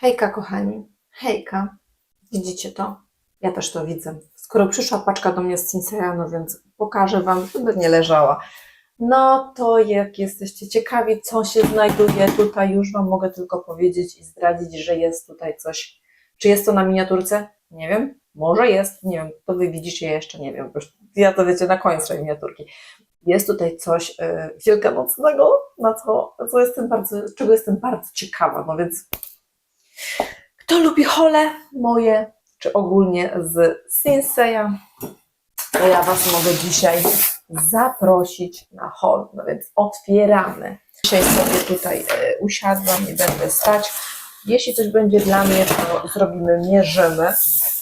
Hejka, kochani. Hejka. Widzicie to? Ja też to widzę. Skoro przyszła paczka do mnie z Cinseya, no więc pokażę Wam, żeby nie leżała. No to jak jesteście ciekawi, co się znajduje tutaj, już Wam mogę tylko powiedzieć i zdradzić, że jest tutaj coś. Czy jest to na miniaturce? Nie wiem. Może jest, nie wiem. To Wy widzicie, ja jeszcze nie wiem. Ja to wiecie na tej miniaturki. Jest tutaj coś e, wielkanocnego, na co, co jestem bardzo, czego jestem bardzo ciekawa. No więc kto lubi hole moje, czy ogólnie z Sinseya, to ja Was mogę dzisiaj zaprosić na hol. No więc otwieramy. Dzisiaj sobie tutaj e, usiadłam, nie będę stać. Jeśli coś będzie dla mnie, to zrobimy, mierzymy,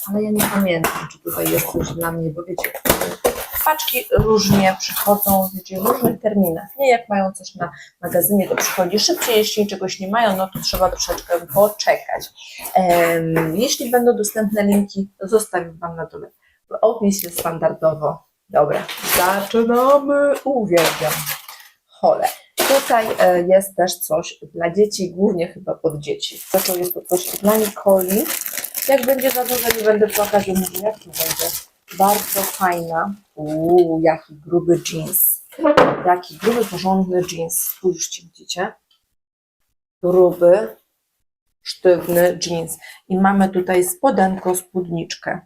ale ja nie pamiętam, czy tutaj jest coś dla mnie, bo wiecie, paczki różnie przychodzą, wiecie, w różnych terminach. Nie jak mają coś na magazynie, to przychodzi szybciej, jeśli czegoś nie mają, no to trzeba troszeczkę poczekać. Jeśli będą dostępne linki, to zostawię Wam na dole w opisie standardowo. Dobra, zaczynamy. Uwielbiam. Hole. Tutaj e, jest też coś dla dzieci, głównie chyba pod dzieci. Zresztą jest to coś dla Nikoli. Jak będzie za dużo, nie będę płakać, bo mówię, jak to będzie. Bardzo fajna. Uuu, jaki gruby jeans. Jaki gruby, porządny jeans. Spójrzcie, widzicie? Gruby, sztywny jeans. I mamy tutaj spodenko, spódniczkę.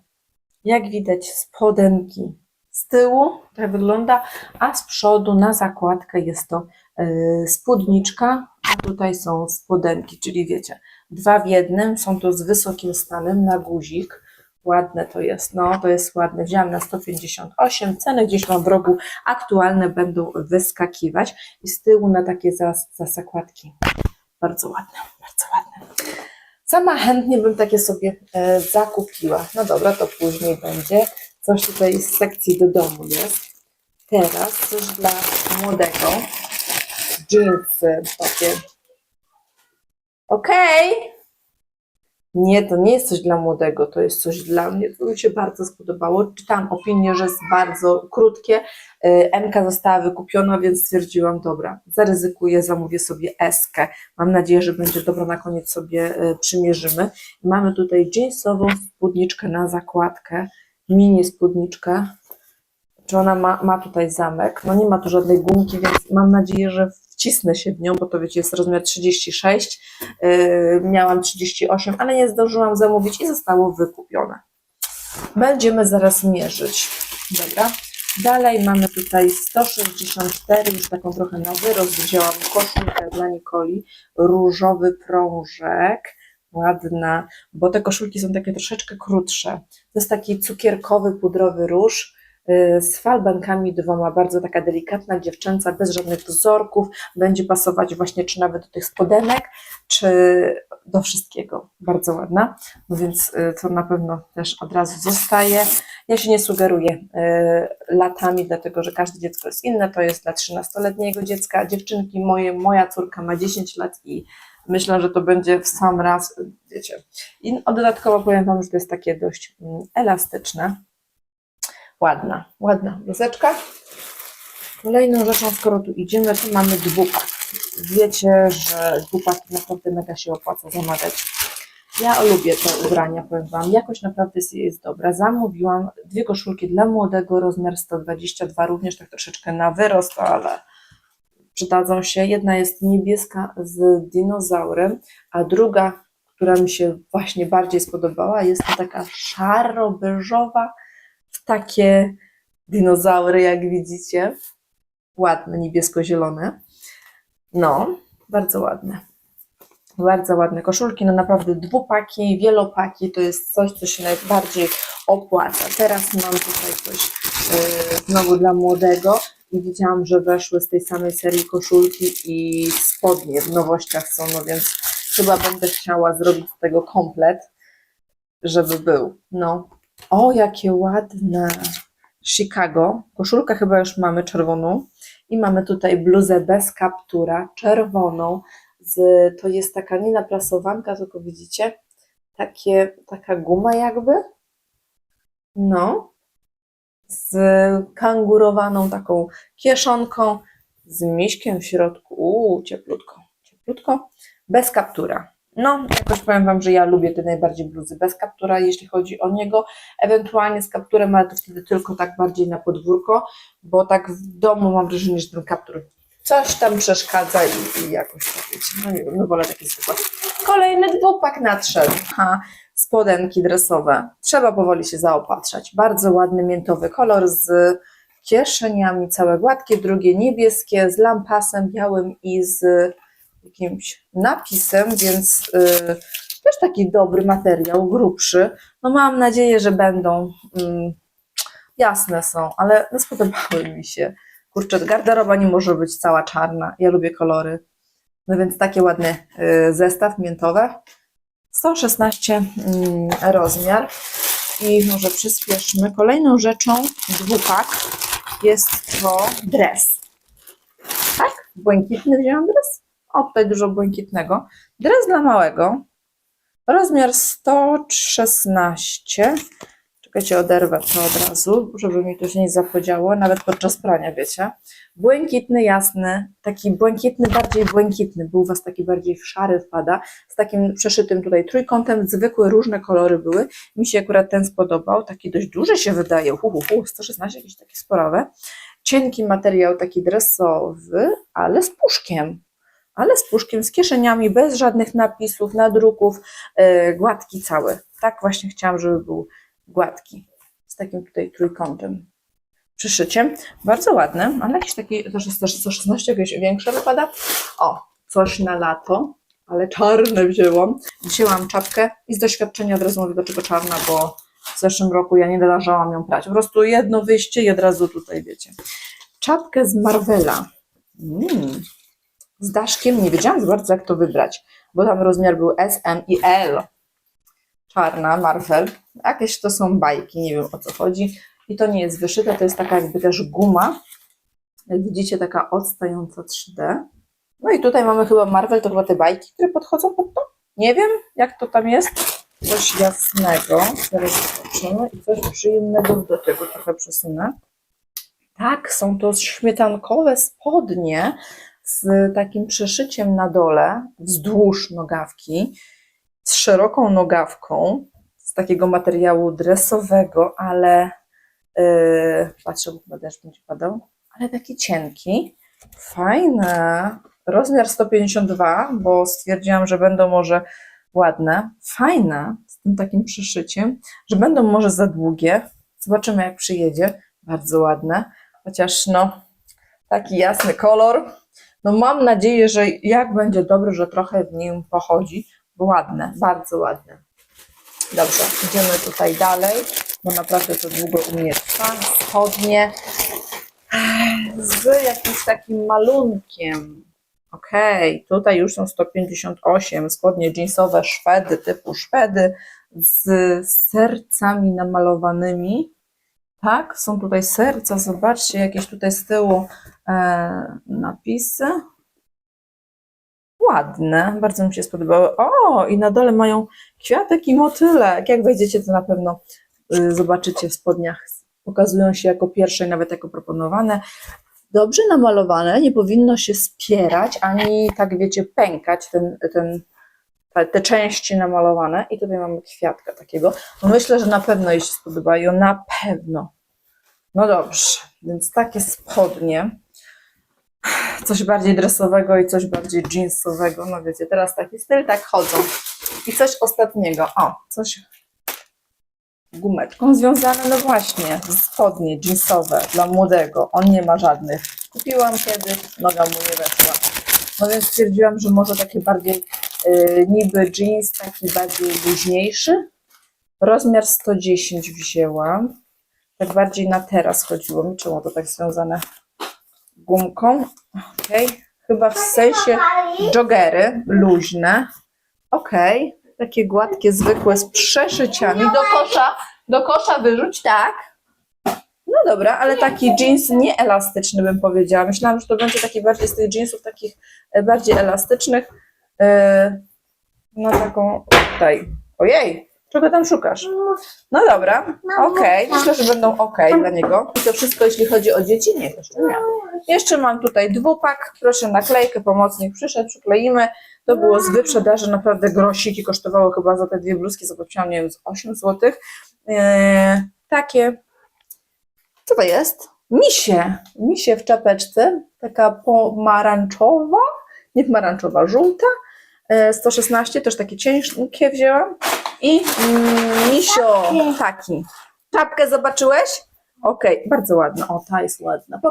Jak widać, spodenki z tyłu, tak wygląda, a z przodu na zakładkę jest to yy, spódniczka, a tutaj są spodenki, czyli wiecie, dwa w jednym, są to z wysokim stanem na guzik. Ładne to jest, no to jest ładne. Wziąłam na 158, ceny gdzieś mam w rogu aktualne będą wyskakiwać i z tyłu na takie zas, zasakładki. Bardzo ładne, bardzo ładne. Sama chętnie bym takie sobie e, zakupiła. No dobra, to później będzie. Coś tutaj z sekcji do domu jest. Teraz coś dla młodego. Jeansy takie. Okej. Nie, to nie jest coś dla młodego, to jest coś dla mnie, to mi się bardzo spodobało. Czytałam opinię, że jest bardzo krótkie. E, MK została wykupiona, więc stwierdziłam, dobra, zaryzykuję, zamówię sobie eskę. Mam nadzieję, że będzie dobra, na koniec sobie e, przymierzymy. Mamy tutaj jeansową spódniczkę na zakładkę, mini spódniczkę. Czy ona ma, ma tutaj zamek? No nie ma tu żadnej gumki, więc mam nadzieję, że wcisnę się w nią, bo to wiecie, jest rozmiar 36. Yy, miałam 38, ale nie zdążyłam zamówić i zostało wykupione. Będziemy zaraz mierzyć. Dobra. Dalej mamy tutaj 164, już taką trochę na wyrost. Wzięłam koszulkę dla Nikoli, różowy prążek, ładna, bo te koszulki są takie troszeczkę krótsze. To jest taki cukierkowy, pudrowy róż z falbankami dwoma, bardzo taka delikatna, dziewczęca, bez żadnych wzorków, będzie pasować właśnie czy nawet do tych spodenek, czy do wszystkiego. Bardzo ładna, no więc y, to na pewno też od razu zostaje. Ja się nie sugeruję y, latami, dlatego że każde dziecko jest inne, to jest dla 13-letniego dziecka. Dziewczynki moje, moja córka ma 10 lat i myślę, że to będzie w sam raz, wiecie. I dodatkowo powiem Wam, że to jest takie dość mm, elastyczne. Ładna, ładna bluzeczka. Kolejną rzeczą, skoro tu idziemy, to mamy dwupak. Wiecie, że dwupak naprawdę mega się opłaca zamawiać. Ja lubię te ubrania, powiem Wam. Jakość naprawdę jest, dobra. Zamówiłam dwie koszulki dla młodego, rozmiar 122, również tak troszeczkę na wyrost, ale przydadzą się. Jedna jest niebieska z dinozaurem, a druga, która mi się właśnie bardziej spodobała, jest to taka szaro-beżowa takie dinozaury, jak widzicie. Ładne, niebiesko-zielone. No, bardzo ładne. Bardzo ładne koszulki, no naprawdę dwupaki, wielopaki to jest coś, co się najbardziej opłaca. Teraz mam tutaj coś yy, znowu dla młodego i widziałam, że weszły z tej samej serii koszulki i spodnie w nowościach są, no więc chyba będę chciała zrobić z tego komplet, żeby był. No, o jakie ładne. Chicago. Koszulkę chyba już mamy czerwoną i mamy tutaj bluzę bez kaptura, czerwoną. Z, to jest taka nie naprasowanka, tylko widzicie, takie, taka guma jakby. No, z kangurowaną taką kieszonką, z miśkiem w środku. Uuu, cieplutko, cieplutko. Bez kaptura. No, jakoś powiem Wam, że ja lubię te najbardziej bluzy bez kaptura, jeśli chodzi o niego, ewentualnie z kapturem, ale to wtedy tylko tak bardziej na podwórko, bo tak w domu mam wrażenie, że ten kaptur coś tam przeszkadza i, i jakoś tak no nie wiem, no wolę takie zwykłe. Kolejny dwupak nadszedł, ha, spodenki dresowe, trzeba powoli się zaopatrzać, bardzo ładny miętowy kolor z kieszeniami, całe gładkie, drugie niebieskie, z lampasem białym i z jakimś napisem, więc y, też taki dobry materiał, grubszy. No mam nadzieję, że będą mm, jasne są, ale no spodobały mi się. Kurczę, garderoba nie może być cała czarna. Ja lubię kolory. No więc taki ładny zestaw miętowe. 116 mm, rozmiar. I może przyspieszmy. Kolejną rzeczą, dwupak, jest to dres. Tak? Błękitny wzięłam dres? O, tutaj dużo błękitnego. Dres dla małego. Rozmiar 116. Czekajcie, oderwę to od razu, żeby mi tu się nie zapodziało, nawet podczas prania, wiecie. Błękitny, jasny, taki błękitny, bardziej błękitny. Był u Was taki bardziej w szary wpada, z takim przeszytym tutaj trójkątem, zwykłe, różne kolory były. Mi się akurat ten spodobał, taki dość duży się wydaje, hu, hu, hu 116, jakieś takie sporowe. Cienki materiał, taki dresowy, ale z puszkiem ale z puszkiem, z kieszeniami, bez żadnych napisów, nadruków, yy, gładki cały. Tak właśnie chciałam, żeby był gładki, z takim tutaj trójkątem, przyszyciem. Bardzo ładny, ale jakiś taki, też jest też 116, jakieś większe wypada. O, coś na lato, ale czarne wzięłam. Wzięłam czapkę i z doświadczenia od razu mówię, dlaczego czarna, bo w zeszłym roku ja nie należałam ją prać. Po prostu jedno wyjście i od razu tutaj, wiecie. Czapkę z Marvela. Mm z daszkiem nie wiedziałam za bardzo, jak to wybrać, bo tam rozmiar był S, M i L. Czarna, Marvel. Jakieś to są bajki, nie wiem o co chodzi. I to nie jest wyszyte, to jest taka jakby też guma. Jak widzicie, taka odstająca 3D. No i tutaj mamy chyba Marvel, to chyba te bajki, które podchodzą pod to. Nie wiem, jak to tam jest. Coś jasnego. Zaraz zobaczymy. I coś przyjemnego do tego trochę przesunę. Tak, są to śmietankowe spodnie z takim przeszyciem na dole, wzdłuż nogawki, z szeroką nogawką, z takiego materiału dresowego, ale yy, patrzę, bo deszcz będzie padał, ale taki cienki, fajne, rozmiar 152, bo stwierdziłam, że będą może ładne, fajne, z tym takim przeszyciem, że będą może za długie, zobaczymy jak przyjedzie, bardzo ładne, chociaż no, taki jasny kolor, no mam nadzieję, że jak będzie dobry, że trochę w nim pochodzi, ładne, bardzo ładne. Dobrze, idziemy tutaj dalej, bo naprawdę to długo u mnie trwa. Spodnie z jakimś takim malunkiem. Okej, tutaj już są 158, spodnie jeansowe Szwedy, typu Szwedy, z sercami namalowanymi. Tak, są tutaj serca, zobaczcie, jakieś tutaj z tyłu napisy. Ładne, bardzo mi się spodobały. O, i na dole mają kwiatek i motylek. Jak wejdziecie, to na pewno y, zobaczycie w spodniach. Pokazują się jako pierwsze, nawet jako proponowane. Dobrze namalowane, nie powinno się spierać, ani tak wiecie, pękać ten, ten, te, te części namalowane. I tutaj mamy kwiatka takiego. No myślę, że na pewno jej się spodobają, na pewno. No dobrze, więc takie spodnie coś bardziej dresowego i coś bardziej jeansowego. No wiecie, teraz taki styl, tak chodzą. I coś ostatniego. O, coś gumeczką związane, no właśnie, spodnie jeansowe dla młodego. On nie ma żadnych. Kupiłam kiedyś, noga mu nie weszła. No więc stwierdziłam, że może taki bardziej yy, niby jeans, taki bardziej luźniejszy. Rozmiar 110 wzięłam. Tak bardziej na teraz chodziło mi, czemu to tak związane gumką. Okej, chyba w sensie joggery, luźne. Okej, takie gładkie, zwykłe z przeszyciami. Do kosza, do kosza wyrzuć, tak. No dobra, ale taki jeans nieelastyczny bym powiedziała. Myślałam, że to będzie taki bardziej z tych jeansów takich e, bardziej elastycznych. E, Na taką tutaj. Ojej, czego tam szukasz? No dobra, okej, myślę, że będą ok dla niego. I to wszystko, jeśli chodzi o dzieci? Nie, jeszcze nie. Jeszcze mam tutaj dwupak, proszę naklejkę, pomocnik przyszedł, przykleimy. To było z wyprzedaży, naprawdę grosiki kosztowały chyba za te dwie bluzki, zapłaciłam, nie wiem, z 8 zł. Eee, takie, co to jest? Misie, misie w czapeczce, taka pomarańczowa, nie pomarańczowa, żółta, e, 116, też takie ciężkie wzięłam i mm, misio, taki. Czapkę zobaczyłeś? Okej, bardzo ładna, o ta jest ładna.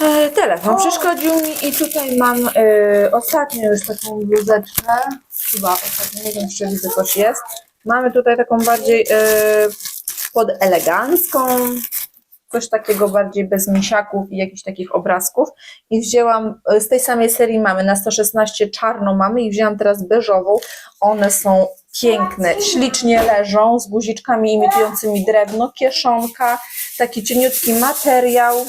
E, telefon przeszkodził mi i tutaj mam e, ostatnią już taką bluzeczkę, chyba ostatnio, nie wiem czy widzę coś jest. Mamy tutaj taką bardziej e, pod elegancką, coś takiego bardziej bez misiaków i jakichś takich obrazków. I wzięłam, e, z tej samej serii mamy na 116 czarną mamy i wzięłam teraz beżową, one są piękne, ślicznie leżą z guziczkami imitującymi drewno, kieszonka, taki cieniutki materiał,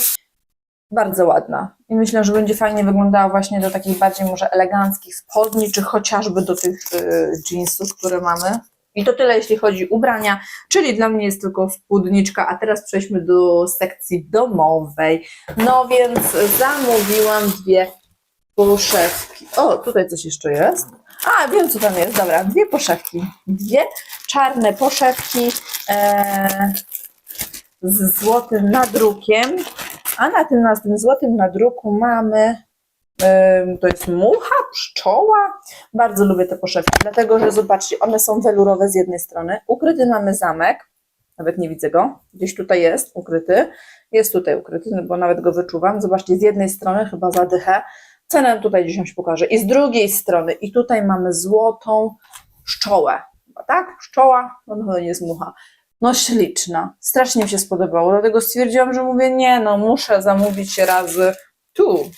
bardzo ładna i myślę, że będzie fajnie wyglądała właśnie do takich bardziej może eleganckich spodni, czy chociażby do tych y, jeansów, które mamy. I to tyle, jeśli chodzi ubrania, czyli dla mnie jest tylko spódniczka, a teraz przejdźmy do sekcji domowej. No więc zamówiłam dwie poszewki. O, tutaj coś jeszcze jest. A, wiem co tam jest, dobra, dwie poszewki. Dwie czarne poszewki e, z złotym nadrukiem, a na tym, na tym złotym nadruku mamy, to jest mucha, pszczoła. Bardzo lubię te poszewki, dlatego że zobaczcie, one są welurowe z jednej strony. Ukryty mamy zamek, nawet nie widzę go, gdzieś tutaj jest ukryty. Jest tutaj ukryty, no bo nawet go wyczuwam. Zobaczcie, z jednej strony chyba zadychę. Cenę tutaj gdzieś pokażę. I z drugiej strony, i tutaj mamy złotą pszczołę. Chyba tak? Pszczoła? No, no nie jest mucha. No śliczna. Strasznie mi się spodobało, dlatego stwierdziłam, że mówię, nie no, muszę zamówić razy tu.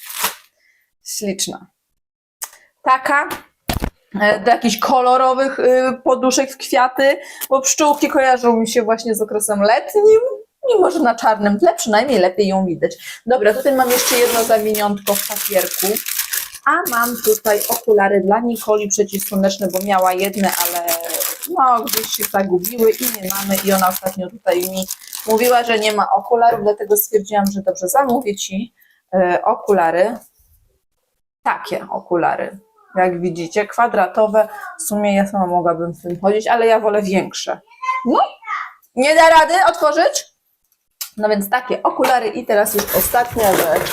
Śliczna. Taka, e, do jakichś kolorowych y, poduszek w kwiaty, bo pszczółki kojarzą mi się właśnie z okresem letnim, mimo że na czarnym tle przynajmniej lepiej ją widać. Dobra, tutaj mam jeszcze jedno zawiniątko w papierku, a mam tutaj okulary dla Nikoli przeciwsłoneczne, bo miała jedne, ale no gdzieś się zagubiły i nie mamy i ona ostatnio tutaj mi mówiła, że nie ma okularów, dlatego stwierdziłam, że dobrze zamówię Ci e, okulary, takie okulary, jak widzicie, kwadratowe, w sumie ja sama mogłabym w tym chodzić, ale ja wolę większe. No, nie da rady otworzyć? No więc takie okulary i teraz już ostatnia rzecz,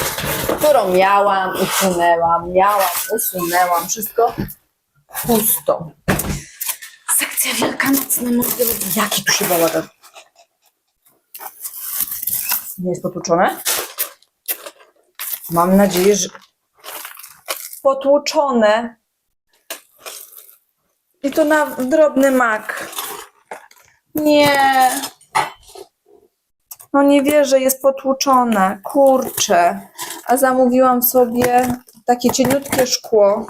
którą miałam, usunęłam, miałam, usunęłam, wszystko pusto. Sekcja wielkanocna, moi drodzy. Jaki tu się bałagan? Nie jest potłuczone? Mam nadzieję, że potłuczone. I to na drobny mak. Nie. No nie wierzę, jest potłuczone. Kurczę. A zamówiłam sobie takie cieniutkie szkło.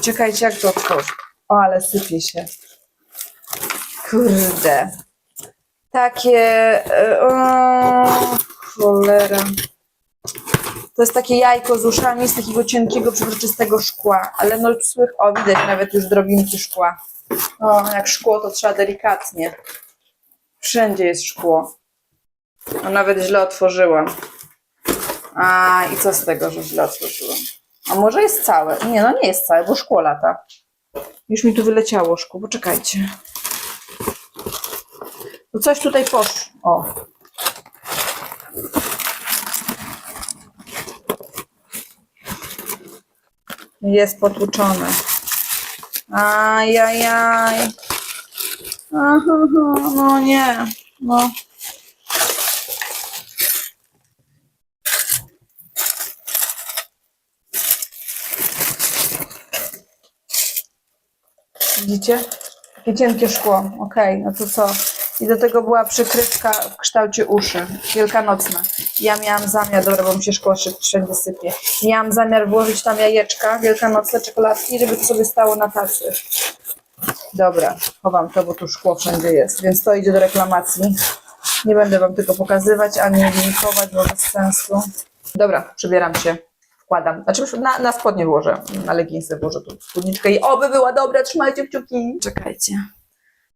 Czekajcie, jak to otworzyć. O, ale sypie się. Kurde. Takie. e, O, cholera. To jest takie jajko z uszami z takiego cienkiego, przezroczystego szkła. Ale no o widać nawet już drobinki szkła. O, jak szkło to trzeba delikatnie. Wszędzie jest szkło. A nawet źle otworzyłam. A i co z tego, że źle otworzyłam? A może jest całe? Nie, no nie jest całe, bo szkło lata. Już mi tu wyleciało szkło, poczekajcie. No coś tutaj poszło. O. Jest potłuczone. Ajajaj. Aha, no nie. No. Widzicie? Takie cienkie szkło. Okej, no to co? I do tego była przykrywka w kształcie uszy. Wielkanocna. Ja miałam zamiar, dobra, bo mi się szkło wszędzie sypie. Miałam zamiar włożyć tam jajeczka wielkanocne, czekoladki, żeby to sobie stało na tacy. Dobra, chowam to, bo tu szkło wszędzie jest, więc to idzie do reklamacji. Nie będę wam tego pokazywać, ani linkować, bo bez sensu. Dobra, przebieram się. Wkładam. Znaczy na, na spodnie włożę, na leginsy włożę tu spódniczkę i oby była dobra, trzymajcie kciuki. Czekajcie.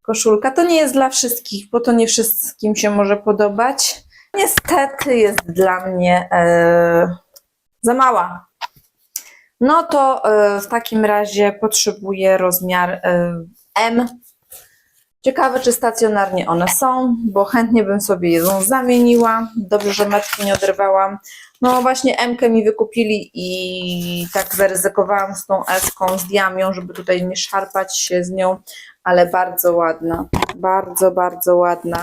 Koszulka to nie jest dla wszystkich, bo to nie wszystkim się może podobać. Niestety jest dla mnie e, za mała. No to e, w takim razie potrzebuję rozmiar e, M. Ciekawe, czy stacjonarnie one są, bo chętnie bym sobie jedną zamieniła. Dobrze, że metki nie oderwałam. No właśnie M mi wykupili i tak zaryzykowałam z tą S-ką, zdjęłam ją, żeby tutaj nie szarpać się z nią, ale bardzo ładna, bardzo, bardzo ładna.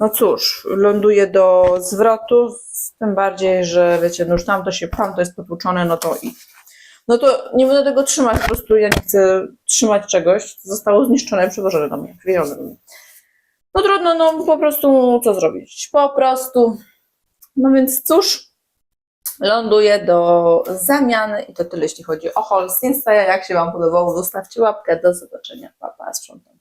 No cóż, ląduje do zwrotu, tym bardziej, że wiecie, no już tam to się tam to jest potłuczone, no to i no to nie będę tego trzymać, po prostu ja nie chcę trzymać czegoś, co zostało zniszczone, przewożone do mnie, przywiezione do mnie. No trudno, no po prostu co zrobić? Po prostu. No więc cóż, ląduje do zamiany i to tyle, jeśli chodzi o Instaja. Jak się Wam podobało, zostawcie łapkę. Do zobaczenia. Pa, pa, sprzątam.